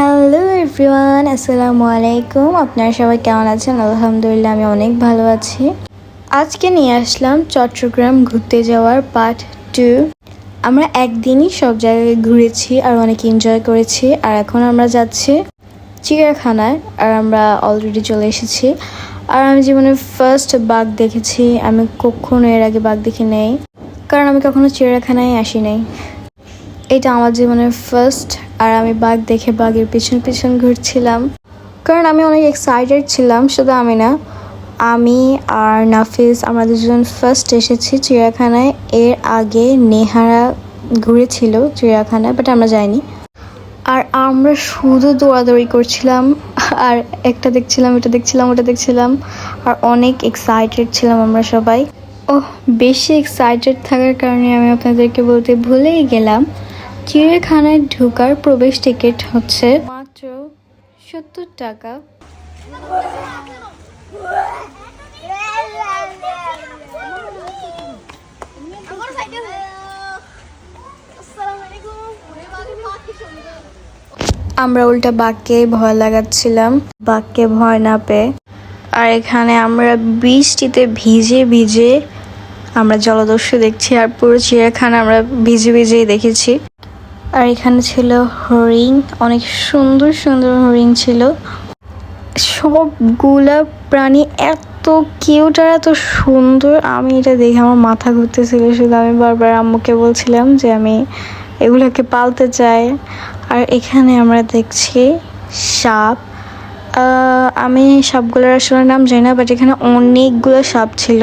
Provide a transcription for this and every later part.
Hello everyone আসসালামু আলাইকুম আপনারা সবাই কেমন আছেন? আলহামদুলিল্লাহ, আমি অনেক ভালো আছি। আজকে নিয়ে আসলাম চট্টগ্রাম ঘুরতে যাওয়ার পার্ট টু আমরা একদিনই সব জায়গায় ঘুরেছি আর অনেক এনজয় করেছি। আর এখন আমরা যাচ্ছি চিড়িয়াখানায়, আর আমরা অলরেডি চলে এসেছি। আর আমি জীবনে ফার্স্ট বাঘ দেখেছি। আমি কখনো এর আগে বাঘ দেখি নেই। কারণ আমি কখনো চিড়িয়াখানায় আসি নাই। এটা আমার জীবনের ফার্স্ট আর আমি বাঘ দেখে বাঘের পিছন পিছন ঘুরছিলাম। কারণ আমি অনেক এক্সাইটেড ছিলাম, শুধু আমি না, আমি আর নাফিস, আমরা দুজন ফার্স্ট এসেছি চিড়িয়াখানায়। এর আগে নেহারা ঘুরেছিল চিড়িয়াখানায় বাট আমরা যাইনি। আর আমরা শুধু দৌড়াদৌড়ি করছিলাম, আর একটা দেখছিলাম এটা দেখছিলাম, ওটা দেখছিলাম, আর অনেক এক্সাইটেড ছিলাম আমরা সবাই। ওহ, বেশি এক্সাইটেড থাকার কারণে আমি আপনাদেরকে বলতে ভুলেই গেলাম। চিড়িয়াখানায় ঢোকার প্রবেশ টিকিট হচ্ছে মাত্র সত্তর টাকা। আমরা উল্টা বাঘকে ভয় লাগাচ্ছিলাম বাঘকে ভয় না পেয়ে। আর এখানে আমরা বৃষ্টিতে ভিজে ভিজে আমরা জলদস্যু দেখছি আর পুরো চিড়িয়াখানা আমরা ভিজে ভিজেই দেখেছি। আর এখানে ছিল হরিণ অনেক সুন্দর সুন্দর হরিণ ছিল। সবগুলা প্রাণী এত কিউট আর এত সুন্দর। আমি এটা দেখে আমার মাথা ঘুরতেছিল, শুধু আমি বারবার আম্মুকে বলছিলাম যে আমি এগুলোকে পালতে চাই। আর এখানে আমরা দেখছি সাপ। আমি সাপগুলোর আসলে নাম জানি না বাট এখানে অনেকগুলো সাপ ছিল।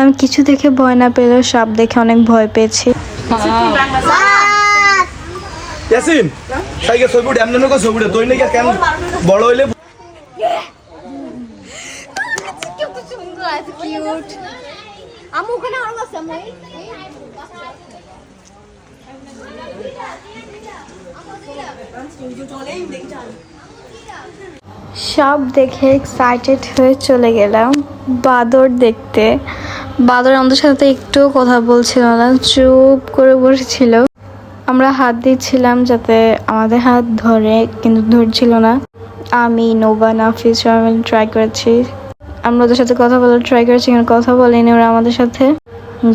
আমি কিছু দেখে ভয় না পেলেও সাপ দেখে অনেক ভয় পেয়েছি। ইয়াসিন সাইকে এমন তুই নাকি কেন বড় হইলে? সব দেখে এক্সাইটেড হয়ে চলে গেলাম বাদর দেখতে। বাদর আমাদের সাথে একটুও কথা বলছিল না, চুপ করে বসেছিল। আমরা হাত দিচ্ছিলাম যাতে আমাদের হাত ধরে, কিন্তু ধরছিল না। আমি নোবা নাফিস, সবাই ট্রাই করেছি। আমরা ওদের সাথে কথা বলার ট্রাই করেছি, কিন্তু কথা বলেনি ওরা আমাদের সাথে।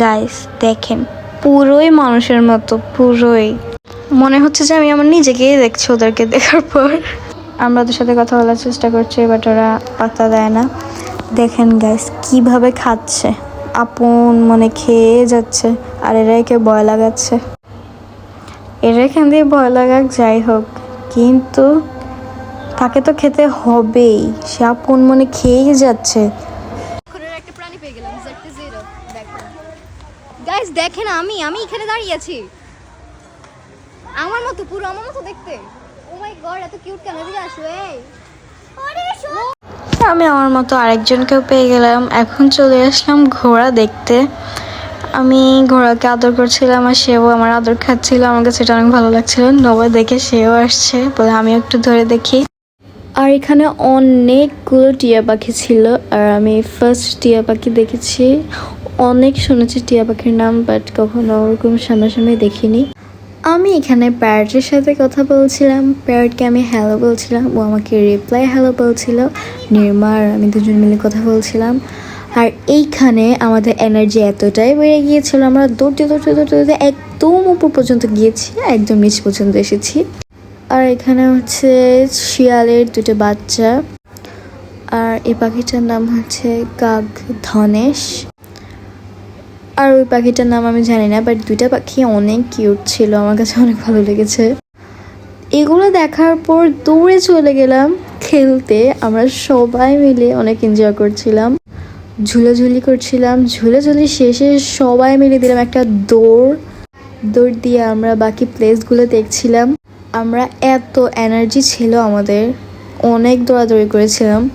গাইস দেখেন, পুরোই মানুষের মতো, পুরোই। মনে হচ্ছে যে আমি আমার নিজেকেই দেখছি ওদেরকে দেখার পর। আমরা ওদের সাথে কথা বলার চেষ্টা করছি বাট ওরা পাত্তা দেয় না। দেখেন গাইস কীভাবে খাচ্ছে। আপন মনে খেয়ে যাচ্ছে, আর এরা একে ভয় লাগাচ্ছে। এরা এখান দিয়ে ভয় লাগাক যাই হোক। কিন্তু তাকে তো খেতে হবেই। সে আপন মনে খেয়েই যাচ্ছে। গাইস দেখেন আমি আমি এখানে দাঁড়িয়ে আছি। আমার মতো পুরো আমার মতো দেখতে। ও মাই গড এত কিউট কেন? এদিকে আসো এই। আমি আমার মতো আরেকজনকেও পেয়ে গেলাম। এখন চলে আসলাম ঘোড়া দেখতে। আমি ঘোড়াকে আদর করছিলাম আর সেও আমার আদর খাচ্ছিল। আমার কাছে এটা অনেক ভালো লাগছিল। নবা দেখে সেও আসছে। বলে আমি একটু ধরে দেখি। আর এখানে অনেকগুলো টিয়া পাখি ছিল। আর আমি ফার্স্ট টিয়া পাখি দেখেছি। অনেক শুনেছি টিয়া পাখির নাম বাট কখনো ওরকম সামনাসামনি দেখিনি। আমি এখানে প্যারটের সাথে কথা বলছিলাম। প্যারটকে আমি হ্যালো বলছিলাম। ও আমাকে রিপ্লাই হ্যালো বলছিল। নির্মা আর আমি দুজন মিলে কথা বলছিলাম। আর এইখানে আমাদের এনার্জি এতটাই বেড়ে গিয়েছিল, আমরা দৌড়তে দৌড়তে দৌড়তে দৌড়তে একদম উপর পর্যন্ত গিয়েছি, একদম নিচ পর্যন্ত এসেছি। আর এখানে হচ্ছে শিয়ালের দুটো বাচ্চা, আর এই পাখিটার নাম হচ্ছে কাক ধনেশ। আর ওই পাখিটার নাম আমি জানি না বাট দুইটা পাখি অনেক কিউট ছিল, আমার কাছে অনেক ভালো লেগেছে। এগুলো দেখার পর দৌড়ে চলে গেলাম খেলতে, আমরা সবাই মিলে অনেক এনজয় করছিলাম। ঝুলাঝুলি করছিলাম। ঝুলাঝুলি শেষে সবাই মিলে দিলাম একটা দৌড়। দৌড় দিয়ে আমরা বাকি প্লেসগুলো দেখছিলাম। আমরা এত এনার্জি ছিল আমাদের। অনেক দৌড়াদৌড়ি করেছিলাম।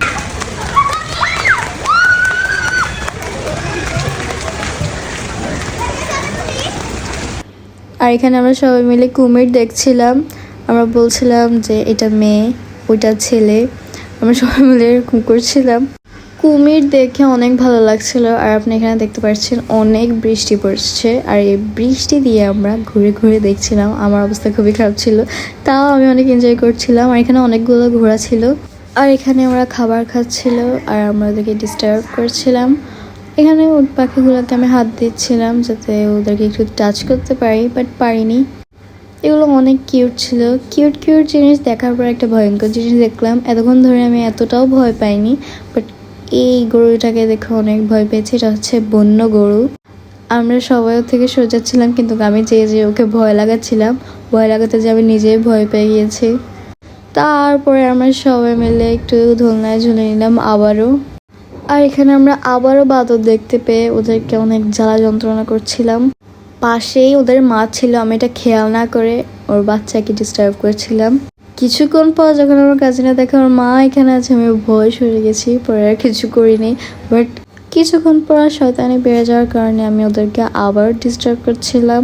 আর এখানে আমরা সবাই মিলে কুমির দেখছিলাম। আমরা বলছিলাম যে, এটা মেয়ে, ওইটা ছেলে। আমরা সবাই মিলে এরকম করছিলাম। কুমির দেখে অনেক ভালো লাগছিল, আর আপনি এখানে দেখতে পাচ্ছেন অনেক বৃষ্টি পড়ছে, আর এই বৃষ্টি দিয়ে আমরা ঘুরে ঘুরে দেখছিলাম, আমার অবস্থা খুবই খারাপ ছিল, তাও আমি অনেক এনজয় করছিলাম, আর এখানে অনেকগুলো ঘোরা ছিল, আর এখানে আমরা খাবার খাচ্ছিল, আর আমরা ওদেরকে ডিস্টার্ব করছিলাম, এখানে উট পাখিগুলোকে আমি হাত দিচ্ছিলাম যাতে ওদেরকে একটু টাচ করতে পারি বাট পারিনি, এগুলো অনেক কিউট ছিল কিউট কিউট জিনিস দেখার পর একটা ভয়ঙ্কর জিনিস দেখলাম, এতক্ষণ ধরে আমি এতটাও ভয় পাইনি বাট এই গরুটাকে দেখে অনেক ভয় পেয়েছি, এটা হচ্ছে বন্য গরু। আমরা সবাই থেকে সোজাচ্ছিলাম কিন্তু আমি যে যে ওকে ভয় লাগাচ্ছিলাম। ভয় লাগাতে যে আমি নিজেই ভয় পেয়ে গিয়েছি। তারপরে আমরা সবাই মিলে একটু দোলনায় ঝুলে নিলাম আবারও। আর এখানে আমরা আবারও বাদর দেখতে পেয়ে ওদেরকে অনেক জ্বালা যন্ত্রণা করছিলাম। পাশেই ওদের মা ছিল, আমি এটা খেয়াল না করে ওর বাচ্চাকে ডিস্টার্ব করছিলাম। কিছুক্ষণ পর যখন আমার কাজিনা দেখে, আমার মা এখানে আছে, আমি ভয় সরে গেছি, পরে আর কিছু করিনি। বাট কিছুক্ষণ পর শয়তানি বেড়ে যাওয়ার কারণে আমি ওদেরকে আবার ডিস্টার্ব করছিলাম।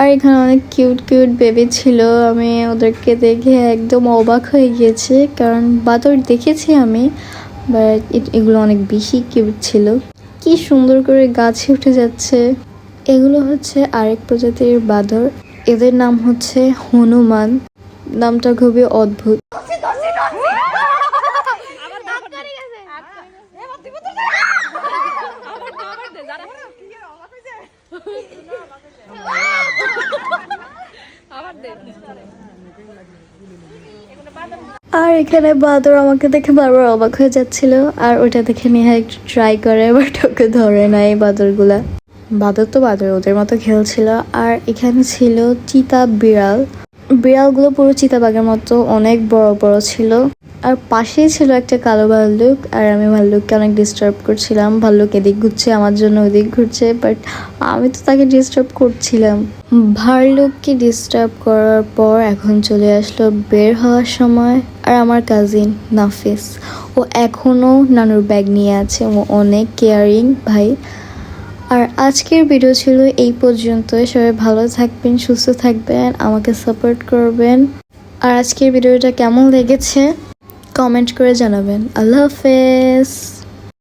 আর এখানে অনেক কিউট কিউট বেবি ছিল। আমি ওদেরকে দেখে একদম অবাক হয়ে গিয়েছি, কারণ বাদর দেখেছি আমি বাট এগুলো অনেক বেশি কিউট ছিল। কি সুন্দর করে গাছে উঠে যাচ্ছে। এগুলো হচ্ছে আরেক প্রজাতির বাদর। এদের নাম হচ্ছে হনুমান। নামটা খুবই অদ্ভুত। আর এখানে বাদর আমাকে দেখে বারবার অবাক হয়ে যাচ্ছিল, আর ওটা দেখে নেহা একটু ট্রাই করে বাট ওকে ধরে না এই বাদরগুলা। বাদর তো বাদর, ওদের মতো খেলছিল। আর এখানে ছিল চিতা বিড়াল। বিড়ালগুলো পুরো চিতাবাঘের মতো অনেক বড় বড় ছিল। আর পাশেই ছিল একটা কালো ভাল্লুক, আর আমি ভাল্লুককে অনেক ডিস্টার্ব করছিলাম। ভাল্লুক এদিক ঘুরছে, আমার জন্য ওদিক ঘুরছে বাট আমি তো তাকে ডিস্টার্ব করছিলাম। ভাল্লুককে ডিস্টার্ব করার পর এখন চলে আসলো বের হওয়ার সময়, আর আমার কাজিন নাফিস। ও এখনও নানুর ব্যাগ নিয়ে আছে, ও অনেক কেয়ারিং ভাই। আর আজকের ভিডিও ছিল এই পর্যন্ত সবাই ভালো থাকবেন, সুস্থ থাকবেন, আমাকে সাপোর্ট করবেন। আর আজকের ভিডিওটা কেমন লেগেছে? কমেন্ট করে জানাবেন। আল্লাহ হাফেজ।